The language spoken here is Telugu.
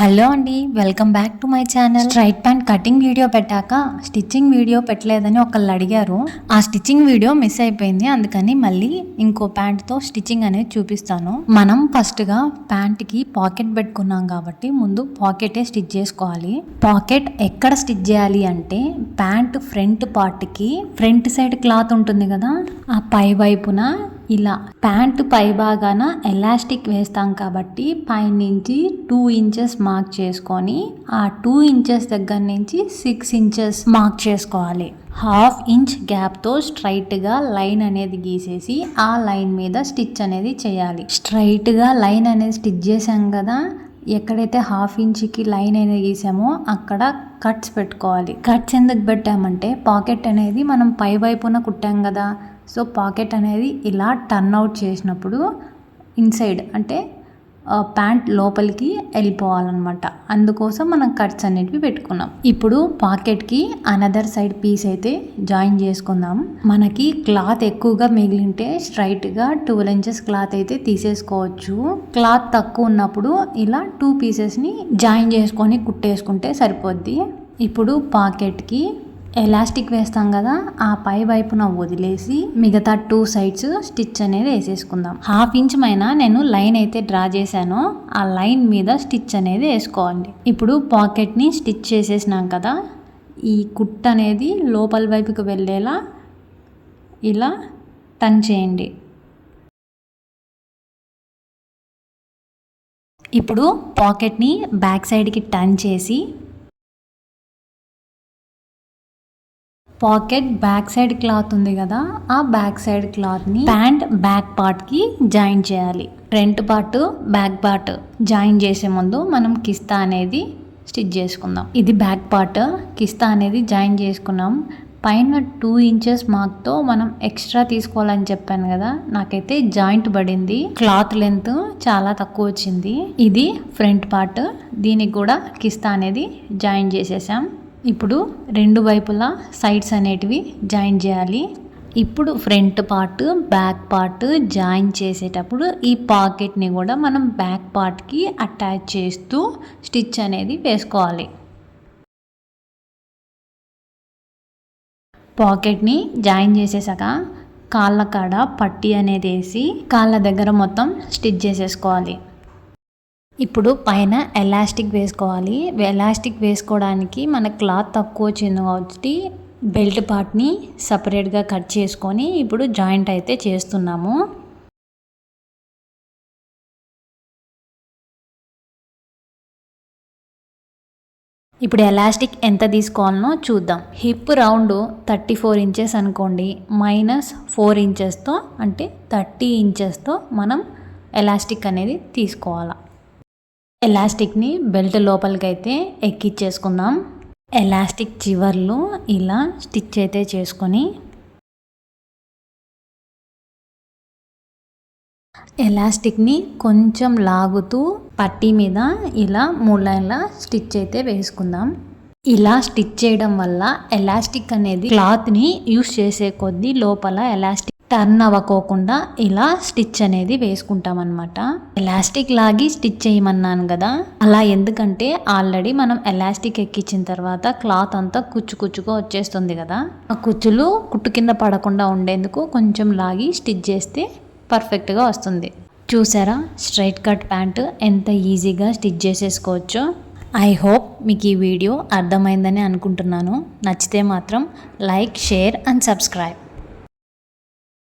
హలో అండి welcome back to my channel. Straight pant cutting video పెట్టాక స్టిచ్చింగ్ వీడియో పెట్టలేదని ఒకళ్ళు అడిగారు. ఆ స్టిచ్చింగ్ వీడియో మిస్ అయిపోయింది అందుకని మళ్ళీ ఇంకో ప్యాంట్తో స్టిచ్చింగ్ అనేది చూపిస్తాను. మనం ఫస్ట్గా ప్యాంట్కి పాకెట్ పెట్టుకున్నాం కాబట్టి ముందు పాకెటే స్టిచ్ చేసుకోవాలి. పాకెట్ ఎక్కడ స్టిచ్ చేయాలి అంటే ప్యాంట్ ఫ్రంట్ పార్ట్కి ఫ్రంట్ సైడ్ క్లాత్ ఉంటుంది కదా ఆ పై వైపున ఇలా ప్యాంటు పై భాగాన ఎలాస్టిక్ వేస్తాం కాబట్టి పైనుంచి టూ ఇంచెస్ మార్క్ చేసుకొని ఆ టూ ఇంచెస్ దగ్గర నుంచి సిక్స్ ఇంచెస్ మార్క్ చేసుకోవాలి. హాఫ్ ఇంచ్ గ్యాప్తో స్ట్రైట్గా లైన్ అనేది గీసేసి ఆ లైన్ మీద స్టిచ్ అనేది చేయాలి. స్ట్రైట్గా లైన్ అనేది స్టిచ్ చేసాం కదా ఎక్కడైతే హాఫ్ ఇంచ్కి లైన్ అనేది గీసామో అక్కడ కట్స్ పెట్టుకోవాలి. కట్స్ ఎందుకు పెట్టామంటే పాకెట్ అనేది మనం పై వైపున కుట్టాం కదా సో పాకెట్ అనేది ఇలా టర్న్ అవుట్ చేసినప్పుడు ఇన్సైడ్ అంటే ప్యాంట్ లోపలికి వెళ్ళిపోవాలన్నమాట. అందుకోసం మనం కట్స్ అనేటివి పెట్టుకున్నాం. ఇప్పుడు పాకెట్కి అనదర్ సైడ్ పీస్ అయితే జాయిన్ చేసుకుందాం. మనకి క్లాత్ ఎక్కువగా మిగిలింటే స్ట్రైట్గా ట్వెల్వ్ ఇంచెస్ క్లాత్ అయితే తీసేసుకోవచ్చు. క్లాత్ తక్కువ ఉన్నప్పుడు ఇలా టూ పీసెస్ని జాయిన్ చేసుకొని కుట్టేసుకుంటే సరిపోద్ది. ఇప్పుడు పాకెట్కి ఎలాస్టిక్ వేస్తాం కదా ఆ పై వైపున వదిలేసి మిగతా టూ సైడ్స్ స్టిచ్ అనేది వేసేసుకుందాం. హాఫ్ ఇంచ్ పైన నేను లైన్ అయితే డ్రా చేశాను ఆ లైన్ మీద స్టిచ్ అనేది వేసుకోవాలి. ఇప్పుడు పాకెట్ని స్టిచ్ చేసేసినాం కదా ఈ కుట్ అనేది లోపల వైపుకి వెళ్ళేలా ఇలా టన్ చేయండి. ఇప్పుడు పాకెట్ని బ్యాక్ సైడ్కి టర్న్ చేసి పాకెట్ బ్యాక్ సైడ్ క్లాత్ ఉంది కదా ఆ బ్యాక్ సైడ్ క్లాత్ని ప్యాంట్ బ్యాక్ పార్ట్కి జాయిన్ చేయాలి. Front part back part join చేసే ముందు మనం కిస్తా అనేది స్టిచ్ చేసుకుందాం. ఇది బ్యాక్ పార్ట్ కిస్తా అనేది జాయిన్ చేసుకున్నాం. పైన టూ ఇంచెస్ మార్క్తో మనం ఎక్స్ట్రా తీసుకోవాలని చెప్పాను కదా నాకైతే జాయింట్ పడింది. క్లాత్ లెంత్ చాలా తక్కువ వచ్చింది. ఇది ఫ్రంట్ పార్ట్ దీనికి కూడా కిస్తా అనేది జాయిన్ చేసేసాం. ఇప్పుడు రెండు వైపులా సైడ్స్ అనేటివి జాయిన్ చేయాలి. ఇప్పుడు front part back part join చేసేటప్పుడు ఈ పాకెట్ని కూడా మనం బ్యాక్ పార్ట్కి అటాచ్ చేస్తూ స్టిచ్ అనేది వేసుకోవాలి. పాకెట్ని జాయిన్ చేసేసాక కాళ్ళ కాడ పట్టి అనేది వేసి కాళ్ళ దగ్గర మొత్తం స్టిచ్ చేసేసుకోవాలి. ఇప్పుడు పైన ఎలాస్టిక్ వేసుకోవాలి. ఎలాస్టిక్ వేసుకోవడానికి మన క్లాత్ తక్కువ వచ్చింది కాబట్టి బెల్ట్ పార్ట్ని సపరేట్గా కట్ చేసుకొని ఇప్పుడు జాయింట్ అయితే చేస్తున్నాము. ఇప్పుడు ఎలాస్టిక్ ఎంత తీసుకోవాలనో చూద్దాం. Hip round thirty four inches అనుకోండి. మైనస్ ఫోర్ ఇంచెస్తో అంటే థర్టీ ఇంచెస్తో మనం ఎలాస్టిక్ అనేది తీసుకోవాలి. ఎలాస్టిక్ని బెల్ట్ లోపలికైతే ఎక్కిచ్చేసుకుందాం. ఎలాస్టిక్ చివర్లు ఇలా స్టిచ్ అయితే చేసుకొని. ఎలాస్టిక్ని కొంచెం లాగుతూ పట్టీ మీద ఇలా మూడు లైన్ల స్టిచ్ అయితే వేసుకుందాం. ఇలా స్టిచ్ చేయడం వల్ల ఎలాస్టిక్ అనేది క్లాత్ని యూస్ చేసే కొద్దీ లోపల ఎలాస్టిక్ టర్న్ అవ్వకోకుండా ఇలా స్టిచ్ అనేది వేసుకుంటాం అనమాట ఎలాస్టిక్ లాగి స్టిచ్ చేయమన్నాను కదా. అలా ఎందుకంటే ఆల్రెడీ మనం ఎలాస్టిక్ ఎక్కించిన తర్వాత క్లాత్ అంతా కుచ్చు కుచ్చుగా వచ్చేస్తుంది కదా. ఆ కుచ్చులు కుట్టు కింద పడకుండా ఉండేందుకు కొంచెం లాగి స్టిచ్ చేస్తే పర్ఫెక్ట్గా వస్తుంది. చూసారా? స్ట్రైట్ కట్ ప్యాంటు ఎంత ఈజీగా స్టిచ్ చేసేసుకోవచ్చో. ఐ హోప్ మీకు ఈ వీడియో అర్థమైందని అనుకుంటున్నాను. నచ్చితే మాత్రం లైక్ షేర్ అండ్ సబ్స్క్రైబ్.